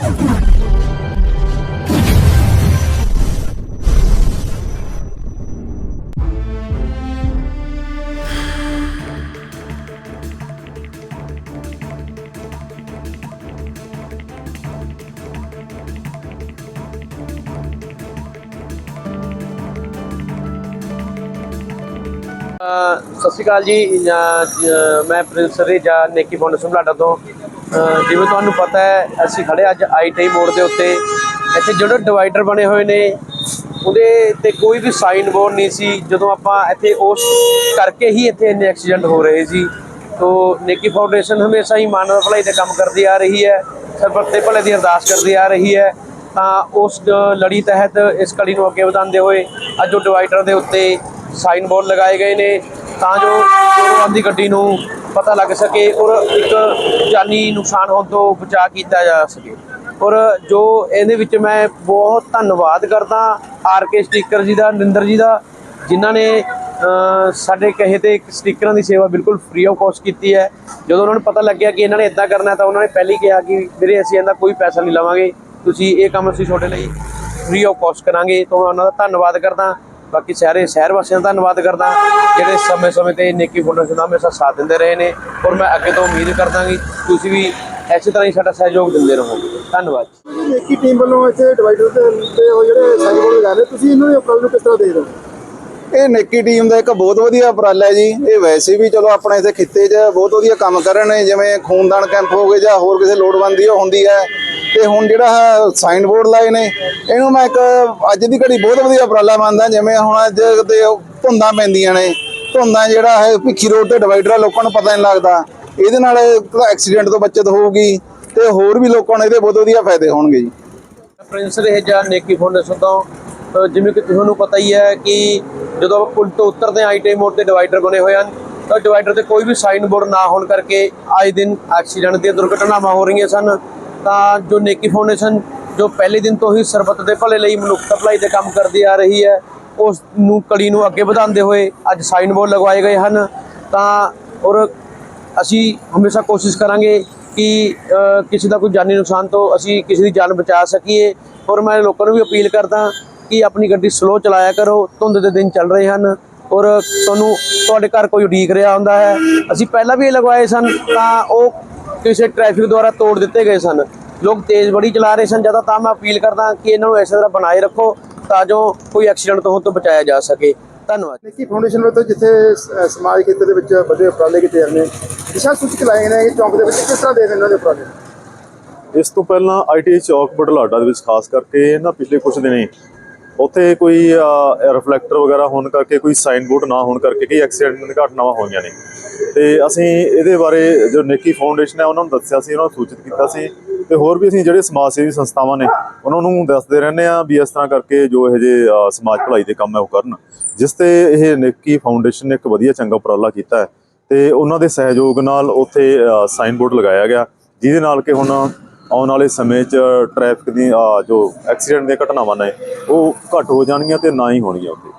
you. ਸਤਿ ਸ਼੍ਰੀ ਅਕਾਲ ਜੀ। ਮੈਂ ਪ੍ਰਿੰਸ ਰੇਜਾ, ਨੇਕੀ ਫਾਊਂਡੇਸ਼ਨ ਬਲਾਡਾ ਤੋਂ ਜਿਵੇਂ ਤੁਹਾਨੂੰ ਪਤਾ ਹੈ, ਅਸੀਂ ਖੜੇ ਅੱਜ ਆਈਟੀ ਮੋੜ ਦੇ ਉੱਤੇ। ਇੱਥੇ ਜਿਹੜੇ ਡਿਵਾਈਡਰ ਬਣੇ ਹੋਏ ਨੇ, ਉਹਦੇ ਤੇ ਕੋਈ ਵੀ ਸਾਈਨ ਬੋਰਡ ਨਹੀਂ ਸੀ। ਜਦੋਂ ਆਪਾਂ ਇੱਥੇ ਉਸ ਕਰਕੇ ਹੀ ਇੱਥੇ ਇੰਨੇ ਐਕਸੀਡੈਂਟ ਹੋ ਰਹੇ ਸੀ। ਤੋ ਨੇਕੀ ਫਾਊਂਡੇਸ਼ਨ ਹਮੇਸ਼ਾ ਹੀ ਮਾਨਵ ਭਲਾਈ ਦੇ ਕੰਮ ਕਰਦੀ ਆ ਰਹੀ ਹੈ। ਸਰਬੱਤ ਭਲੇ ਦੀ ਅਰਦਾਸ ਕਰਦੀ ਆ ਰਹੀ ਹੈ। ਤਾਂ ਉਸ ਲੜੀ ਤਹਿਤ ਇਸ ਕੜੀ ਨੂੰ ਅੱਗੇ ਵਧਾਉਂਦੇ ਹੋਏ ਅੱਜ ਉਹ ਡਿਵਾਈਡਰ ਦੇ ਉੱਤੇ ਸਾਈਨ ਬੋਰਡ ਲਗਾਏ ਗਏ ਨੇ ਤਾਂ ਜੋ ਚੋਰਾਂ ਦੀ ਗੱਡੀ ਨੂੰ ਪਤਾ ਲੱਗ ਸਕੇ ਔਰ ਇੱਕ ਜਾਨੀ ਨੁਕਸਾਨ ਹੋਣ ਤੋਂ ਬਚਾਅ ਕੀਤਾ ਜਾ ਸਕੇ। ਔਰ ਜੋ ਇਹਦੇ ਵਿੱਚ ਮੈਂ ਬਹੁਤ ਧੰਨਵਾਦ ਕਰਦਾ ਆਰ ਕੇ ਸਟੀਕਰ ਜੀ ਦਾ, ਨਿੰਦਰ ਜੀ ਦਾ, ਜਿਨ੍ਹਾਂ ਨੇ ਸਾਡੇ ਕਹੇ ਤੇ ਇੱਕ ਸਟickਰਾਂ ਦੀ ਸੇਵਾ ਬਿਲਕੁਲ ਫ੍ਰੀ ਆਫ ਕਾਸਟ ਕੀਤੀ ਹੈ। ਜਦੋਂ ਉਹਨਾਂ ਨੂੰ ਪਤਾ ਲੱਗਿਆ ਕਿ ਇਹਨਾਂ ਨੇ ਇਦਾਂ ਕਰਨਾ ਤਾਂ ਉਹਨਾਂ ਨੇ ਪਹਿਲੀ ਕਿਹਾ ਕਿ ਵੀਰੇ ਅਸੀਂ ਇਹਦਾ ਕੋਈ ਪੈਸਾ ਨਹੀਂ ਲਵਾਂਗੇ, ਤੁਸੀਂ ਇਹ ਕੰਮ ਅਸੀਂ ਤੁਹਾਡੇ ਲਈ ਫ੍ਰੀ ਆਫ ਕਾਸਟ ਕਰਾਂਗੇ। ਤਾਂ ਮੈਂ ਉਹਨਾਂ ਦਾ ਧੰਨਵਾਦ ਕਰਦਾ। ਬਾਕੀ ਸਾਰੇ ਸ਼ਹਿਰ ਵਾਸੀਆਂ ਦਾ ਧੰਨਵਾਦ ਕਰਦਾ ਜਿਹੜੇ ਸਮੇਂ-ਸਮੇਂ ਤੇ ਨੇਕੀ ਫਾਊਂਡੇਸ਼ਨ ਦਾ ਹਮੇਸ਼ਾ ਸਾਥ ਦਿੰਦੇ ਰਹੇ ਨੇ ਔਰ ਮੈਂ ਅੱਗੇ ਤੋਂ ਉਮੀਦ ਕਰਦਾ ਕਿ ਤੁਸੀਂ ਵੀ ਇਸੇ ਤਰ੍ਹਾਂ ਹੀ ਸਾਡਾ ਸਹਿਯੋਗ ਦਿੰਦੇ ਰਹੋਗੇ। ਧੰਨਵਾਦ ਨੇਕੀ ਟੀਮ ਵੱਲੋਂ ਇੱਥੇ ਡਿਵਾਈਡਰ ਤੇ ਉਹ ਜਿਹੜੇ ਸਾਈਨ ਬੋਰਡ ਲਗਾ ਰਹੇ ਤੁਸੀਂ ਇਹਨਾਂ ਦੇ ਉਪਰਾਲੇ ਨੂੰ ਕਿਸ ਤਰ੍ਹਾਂ ਦੇਖਦੇ ਹੋ? ਇਹ ਨੇਕੀ ਟੀਮ ਦਾ ਇੱਕ ਬਹੁਤ ਵਧੀਆ ਉਪਰਾਲਾ ਹੈ ਜੀ। ਇਹ ਵੈਸੇ ਵੀ ਚਲੋ ਆਪਣੇ ਇੱਥੇ ਖਿੱਤੇ 'ਚ ਬਹੁਤ ਵਧੀਆ ਕੰਮ ਕਰ ਰਹੇ ਨੇ ਜਿਵੇਂ ਖੂਨਦਾਨ ਕੈਂਪ ਹੋ ਗਏ ਜਾਂ ਹੋਰ ਕਿਸੇ ਲੋੜਵੰਦੀ ਹੁੰਦੀ ਹੈ। ਤੇ ਹੁਣ ਜਿਹੜਾ ਸਾਈਨ ਬੋਰਡ ਲਾਏ ਨੇ ਇਹਨੂੰ ਮੈਂ ਇੱਕ ਅੱਜ ਦੀ ਘੜੀ ਬਹੁਤ ਵਧੀਆ ਉਪਰਾਲਾ ਮੰਨਦਾ ਜਿਵੇਂ ਹੁਣ ਅੱਜ ਤੇ ਧੁੰਦਾਂ ਪੈਂਦੀਆਂ ਨੇ। ਧੁੰਦਾਂ ਜਿਹੜਾ ਹੈ ਭਿੱਖੀ ਰੋਡ ਤੇ ਡਿਵਾਈਡਰ ਆ ਲੋਕਾਂ ਨੂੰ ਪਤਾ ਨਹੀਂ ਲੱਗਦਾ। ਇਹਦੇ ਨਾਲ ਐਕਸੀਡੈਂਟ ਤੋਂ ਬਚਤ ਹੋਊਗੀ ਤੇ ਹੋਰ ਵੀ ਲੋਕਾਂ ਨੂੰ ਇਹਦੇ ਬਹੁਤ ਵਧੀਆ ਫਾਇਦੇ ਹੋਣਗੇ ਜੀ। ਪ੍ਰਿੰਸ ਰਹੇਜਾ ਨੇਕੀ ਫਾਊਂਡੇਸ਼ਨ ਤੋਂ ਅ, ਜਿਵੇਂ ਕਿ ਤੁਹਾਨੂੰ ਪਤਾ ਹੀ ਹੈ ਕਿ ਜਦੋਂ ਆਪਾਂ ਪੁਲ ਤੋਂ ਉਤਰਦੇ ਹਾਂ ਆਈਟੀ ਮੋੜ ਤੇ ਡਿਵਾਈਡਰ ਬਣੇ ਹੋਏ ਹਨ ਤਾਂ ਡਿਵਾਈਡਰ ਤੇ ਕੋਈ ਵੀ ਸਾਈਨ ਬੋਰਡ ਨਾ ਹੋਣ ਕਰਕੇ ਆਏ ਦਿਨ ਐਕਸੀਡੈਂਟ ਦੀਆਂ ਦੁਰਘਟਨਾਵਾਂ ਹੋ ਰਹੀਆਂ ਸਨ। ਤਾਂ ਜੋ ਨੇਕੀ ਫਾਊਂਡੇਸ਼ਨ ਜੋ ਪਹਿਲੇ ਦਿਨ ਤੋਂ ਹੀ ਸਰਬੱਤ ਦੇ ਭਲੇ ਲਈ ਮਨੁੱਖਤਾ ਭਲਾਈ ਦੇ ਕੰਮ ਕਰਦੀ ਆ ਰਹੀ ਹੈ, ਉਸ ਨੂੰ ਕੜੀ ਨੂੰ ਅੱਗੇ ਵਧਾਉਂਦੇ ਹੋਏ ਅੱਜ ਸਾਈਨ ਬੋਰਡ ਲਗਵਾਏ ਗਏ ਹਨ। ਤਾਂ ਔਰ ਅਸੀਂ ਹਮੇਸ਼ਾ ਕੋਸ਼ਿਸ਼ ਕਰਾਂਗੇ ਕਿ ਕਿਸੇ ਦਾ ਕੋਈ ਜਾਨੀ ਨੁਕਸਾਨ ਤੋਂ ਅਸੀਂ ਕਿਸੇ ਦੀ ਜਾਨ ਬਚਾ ਸਕੀਏ। ਔਰ ਮੈਂ ਲੋਕਾਂ ਨੂੰ ਵੀ ਅਪੀਲ ਕਰਦਾ ਕਿ ਆਪਣੀ ਗੱਡੀ ਸਲੋ ਚਲਾਇਆ ਕਰੋ, ਧੁੰਦ ਦੇ ਦਿਨ ਚੱਲ ਰਹੇ ਹਨ। ਔਰ ਤੁਹਾਨੂੰ ਤੁਹਾਡੇ ਘਰ ਕੋਈ ਉਡੀਕ ਰਿਹਾ ਹੁੰਦਾ ਹੈ। ਅਸੀਂ ਪਹਿਲਾਂ ਵੀ ਇਹ ਲਗਵਾਏ ਸਨ, ਤਾਂ ਉਹ ਕਿਸੇ ਟ੍ਰੈਫਿਕ ਦੁਆਰਾ ਤੋੜ ਦਿੱਤੇ ਗਏ ਸਨ। ਲੋਕ ਤੇਜ਼ ਬੜੀ ਚਲਾ ਰਹੇ ਸਨ। ਜ਼ਿਆਦਾ ਤਾਂ ਮੈਂ ਅਪੀਲ ਕਰਦਾ ਕਿ ਇਹਨਾਂ ਨੂੰ ਇਸੇ ਤਰ੍ਹਾਂ ਬਣਾਏ ਰੱਖੋ ਤਾਂ ਜੋ ਕੋਈ ਐਕਸੀਡੈਂਟ ਤੋਂ ਹੋਣ ਤੋਂ ਬਚਾਇਆ ਜਾ ਸਕੇ। ਧੰਨਵਾਦ। ਨੇਕੀ ਫਾਊਂਡੇਸ਼ਨ ਵੱਲੋਂ ਜਿੱਥੇ ਸਮਾਜ ਖੇਤਰ ਦੇ ਵਿੱਚ ਵੱਡੇ ਉਪਰਾਲੇ ਕੀਤੇ ਜਾਂਦੇ ਨੇ ਦਿਸ਼ਾ ਸੂਚਕ ਲਾਏ ਨੇ ਕਿ ਚੌਂਕ ਦੇ ਵਿੱਚ ਕਿਸ ਤਰ੍ਹਾਂ ਦੇ ਇਹਨਾਂ ਦੇ ਉਪਰਾਲੇ? ਇਸ ਤੋਂ ਪਹਿਲਾਂ ਆਈਟੀ ਚੌਕ ਬਟਲਾਡਾ ਦੇ ਵਿੱਚ ਖਾਸ ਕਰਕੇ ਨਾ ਪਿਛਲੇ ਕੁਝ ਦਿਨੇ ਉੱਥੇ ਕੋਈ ਰਿਫਲੈਕਟਰ ਵਗੈਰਾ ਹੋਣ ਕਰਕੇ ਕੋਈ ਸਾਈਨ ਬੋਰਡ ਨਾ ਹੋਣ ਕਰਕੇ ਕਈ ਐਕਸੀਡੈਂਟ ਦੀਆਂ ਘਟਨਾਵਾਂ ਹੋਈਆਂ ਨੇ। ਤੇ ਅਸੀਂ ਇਹਦੇ ਬਾਰੇ ਜੋ ਨੇਕੀ ਫਾਊਂਡੇਸ਼ਨ ਹੈ, ਉਹਨਾਂ ਨੂੰ ਦੱਸਿਆ ਸੀ, ਉਹਨਾਂ ਨੂੰ ਸੂਚਿਤ ਕੀਤਾ ਸੀ। ਤੇ ਹੋਰ ਵੀ ਅਸੀਂ ਜਿਹੜੇ ਸਮਾਜ ਸੇਵੀ ਸੰਸਥਾਵਾਂ ਨੇ, ਉਹਨਾਂ ਨੂੰ ਦੱਸਦੇ ਰਹਿੰਦੇ ਆ ਵੀ ਇਸ ਤਰ੍ਹਾਂ ਕਰਕੇ ਜੋ ਇਹ ਜੇ ਸਮਾਜ ਭਲਾਈ ਦੇ ਕੰਮ ਹੈ, ਉਹ ਕਰਨ। ਜਿਸ ਤੇ ਇਹ ਨੇਕੀ ਫਾਊਂਡੇਸ਼ਨ ਨੇ ਇੱਕ ਵਧੀਆ ਚੰਗਾ ਉਪਰਾਲਾ ਕੀਤਾ ਹੈ। ਤੇ ਉਹਨਾਂ ਦੇ ਸਹਿਯੋਗ ਨਾਲ ਉੱਥੇ ਸਾਈਨ ਬੋਰਡ ਲਗਾਇਆ ਗਿਆ, ਜਿਹਦੇ ਨਾਲ ਕਿ ਹੁਣ ਆਉਣ ਵਾਲੇ ਸਮੇਂ 'ਚ ਟ੍ਰੈਫਿਕ ਦੀ ਜੋ ਐਕਸੀਡੈਂਟ ਦੀਆਂ ਘਟਨਾਵਾਂ ਨੇ, ਉਹ ਘੱਟ ਹੋ ਜਾਣਗੀਆਂ ਤੇ ਨਾ ਹੀ ਹੋਣਗੀਆਂ ਉੱਥੇ।